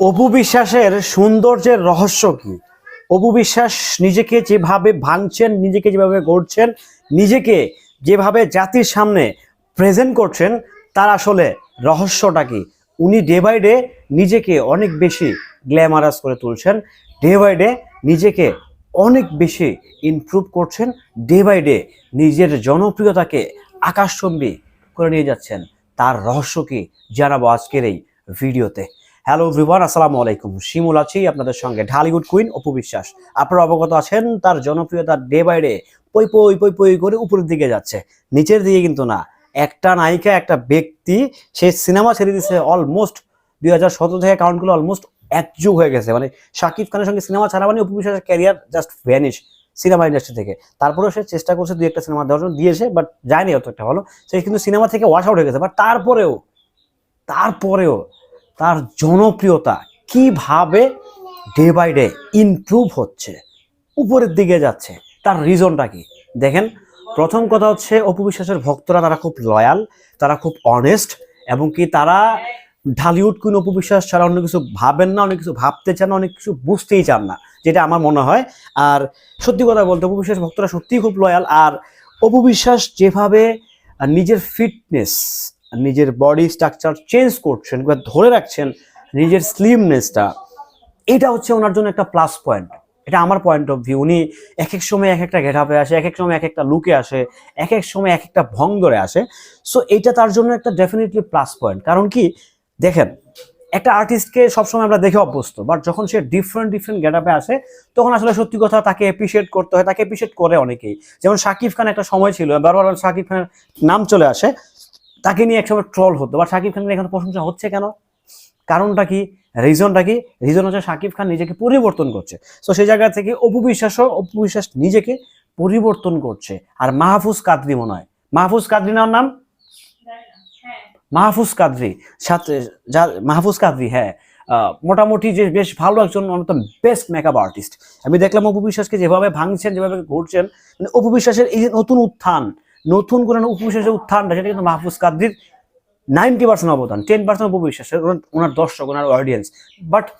অপু বিশ্বাসের সৌন্দর্যের রহস্য কি? অপু বিশ্বাস নিজেকে যেভাবে ভাঙছেন, নিজেকে যেভাবে গড়ছেন, নিজেকে যেভাবে জাতির সামনে প্রেজেন্ট করছেন, তার আসলে রহস্যটা কি? উনি ডে বাই ডে নিজেকে অনেক বেশি গ্ল্যামারাস করে তুলছেন ডে বাই ডে নিজেকে অনেক বেশি ইমপ্রুভ করছেন ডে বাই ডে নিজের জনপ্রিয়তাকে আকাশচম্বী করে নিয়ে যাচ্ছেন। তার রহস্য কি? জানাব আজকের এই ভিডিওতে হ্যালো এভরিওয়ান আসসালামু আলাইকুম শিমুল আছি আপনাদের সঙ্গে। ঢালিউড কুইন অপু বিশ্বাস। আপনারা অবগত আছেন, তার জনপ্রিয়তা ডে বাই ডে পই পই পই পই করে উপরের দিকে যাচ্ছে। নিচের দিকে কিন্তু না। একটা নায়িকা, একটা ব্যক্তি, সে সিনেমা ছেড়ে দিয়েছে অলমোস্ট দুই হাজার সতেরো থেকে কাউন্ট করলে অলমোস্ট এক যুগ হয়ে গেছে। মানে শাকিব খানের সঙ্গে সিনেমা ছাড়া মানে অপু বিশ্বাসের career just vanish cinema industry থেকে। তারপরেও সে চেষ্টা করছে দুই একটা সিনেমা দেওয়ার জন্য। দিয়েছে বাট যায়নি অত একটা ভালো। সে কিন্তু সিনেমা থেকে ওয়াশ আউট হয়ে গেছে। বাট তারপরেও তারপরেও তার জনপ্রিয়তা কীভাবে ডে বাই ডে ইমপ্রুভ হচ্ছে, উপরের দিকে যাচ্ছে, তার রিজনটা কি? দেখেন, প্রথম কথা হচ্ছে অপু বিশ্বাসের ভক্তরা তারা খুব লয়াল তারা খুব অনেস্ট এবং কি তারা ঢালিউড কুইন অপু বিশ্বাস ছাড়া অন্য কিছু ভাবেন না, অনেক কিছু ভাবতে চান অনেক কিছু বুঝতেই চান না, যেটা আমার মনে হয়। আর সত্যি কথা বলতে অপু বিশ্বাস ভক্তরা সত্যিই খুব লয়াল আর অপু বিশ্বাস যেভাবে নিজের ফিটনেস নিজের বডি স্ট্রাকচার চেঞ্জ করছেন বা ধরে রাখছেন নিজের স্লিমনেসটা এটা হচ্ছে ওনার জন্য একটা প্লাস পয়েন্ট এটা আমার পয়েন্ট অফ ভিউ উনি এক এক সময় এক একটা গেট আপে আসে এক এক সময় এক একটা লুকে আসে এক এক সময় এক একটা ভং ধরে আসে। সো এটা তার জন্য একটা ডেফিনেটলি প্লাস পয়েন্ট কারণ কি? দেখেন, একটা আর্টিস্টকে সবসময় আমরা দেখে অভ্যস্ত বাট যখন সে ডিফারেন্ট ডিফারেন্ট গেট আপে আসে, তখন আসলে সত্যি কথা তাকে অ্যাপ্রিসিয়েট করতে হয়, তাকে অ্যাপ্রিসিয়েট করে অনেকেই। যেমন শাকিব খান একটা সময় ছিল, বারবার শাকিব খানের নাম চলে আসে তাকে নিয়ে একসময় ট্রল হতো। বা শাকিব খানের এখানে প্রশংসা হচ্ছে কেন? কারণটা কি? রিজনটা কি? রিজন হচ্ছে শাকিব খান নিজেকে পরিবর্তন করছে। তো সেই জায়গা থেকে অপু বিশ্বাসও নিজেকে পরিবর্তন করছে। আর মাহফুজ কাদরি মনে হয়। মাহফুজ কাদরি নাম নাম? মাহফুজ কাদরি। সাথে, যা, মাহফুজ কাদরি হ্যাঁ। মোটামুটি যে বেশ ভালো একজন অন্যতম বেস্ট মেকআপ আর্টিস্ট আমি দেখলাম অপু বিশ্বাসকে যেভাবে ভাঙছেন, যেভাবে ঘুরছেন মানে অপু বিশ্বাসের এই যে নতুন উত্থান নতুন করে অপু বিশ্বাসের উত্থানটা, সেটা কিন্তু মাহফুজ কাদরির নাইনটি পার্সেন্ট অবদান টেন পার্সেন্ট উপবিশ্বাসের ওনার- দর্শক, ওনার অডিয়েন্স বাট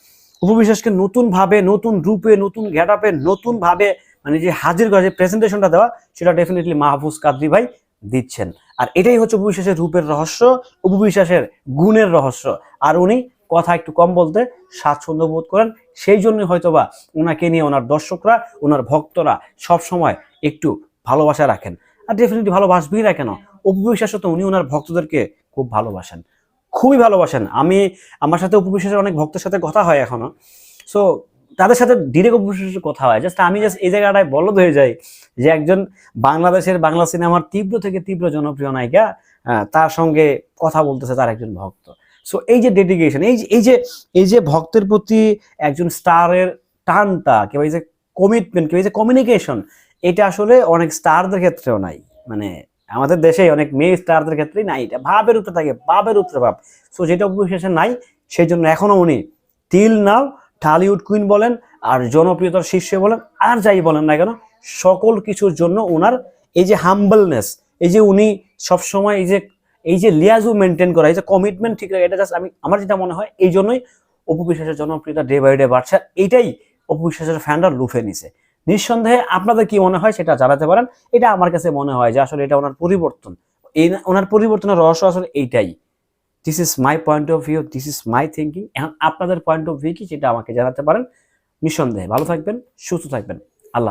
উপবিশ্বাসকে নতুনভাবে নতুন রূপে, নতুন গ্যাটাপে নতুনভাবে মানে যে হাজির করা, যে প্রেজেন্টেশনটা দেওয়া, সেটা ডেফিনেটলি মাহফুজ কাদরি ভাই দিচ্ছেন। আর এটাই হচ্ছে উপবিশ্বাসের রূপের রহস্য, উপবিশ্বাসের গুণের রহস্য। আর উনি কথা একটু কম বলতে স্বাচ্ছন্দ্য বোধ করেন, সেই জন্যই হয়তোবা ওনাকে নিয়ে ওনার দর্শকরা, ওনার ভক্তরা সব সময় একটু ভালোবাসা রাখেন। আর ডেফিনেটলি ভালোবাসবেই না কেন? উপবিশ্বাসও তো উনি ওনার ভক্তদেরকে খুব ভালোবাসেন। খুবই ভালোবাসেন। আমি, আমার সাথে উপবিশ্বাসের অনেক ভক্তের সাথে কথা হয় এখনও। সো তাদের সাথে ডিরেক্ট উপবিশ্বাসের কথা হয়। জাস্ট আমি জাস্ট এই জায়গাটায় বলদ হয়ে যাই যে একজন বাংলাদেশের বাংলা সিনেমার তীব্র থেকে তীব্র জনপ্রিয় নায়িকা তার সঙ্গে কথা বলতেছে তার একজন ভক্ত। সো এই যে ডেডিকেশন এই যে এই যে এই যে ভক্তের প্রতি একজন স্টারের টানটা কিংবা এই যে কমিটমেন্ট কিংবা এই যে কমিউনিকেশন এটা আসলে অনেক স্টারদের ক্ষেত্রেও নাই। মানে আমাদের দেশে অনেক মেয়ে স্টারদের ক্ষেত্রেই নাই। এটা ভাবের উপরে থাকে, ভাবের উপরে ভাব। সো যেটা অপবিশ্বাসে নাই সেই জন্য এখনও উনি তিল নাও ঢালিউড কুইন বলেন, আর জনপ্রিয়তার শীর্ষে বলেন, আর যাই বলেন না কেন, সকল কিছুর জন্য ওনার এই যে হাম্বলনেস এই যে উনি সবসময় এই যে এই যে লিয়াজু মেনটেন করা, এই যে কমিটমেন্ট ঠিক রাখা, এটা জাস্ট আমি, আমার যেটা মনে হয়, এই জন্যই অপবিশ্বাসের জনপ্রিয়তা ডে বাই ডে বাড়ছে এইটাই অপবিশ্বাসের ফ্যানরা লুফে নিছে। নিঃসন্দেহে আপনাদের কি মনে হয় সেটা জানাতে পারেন। এটা আমার কাছে মনে হয় যে আসলে এটা ওনার পরিবর্তন। এই ওনার পরিবর্তনের রহস্য আসলে এইটাই। This is my point of view this is my thinking এখন আপনাদের পয়েন্ট অফ ভিউ কি সেটা আমাকে জানাতে পারেন। নিঃসন্দেহে ভালো থাকবেন, সুস্থ থাকবেন। আল্লাহ।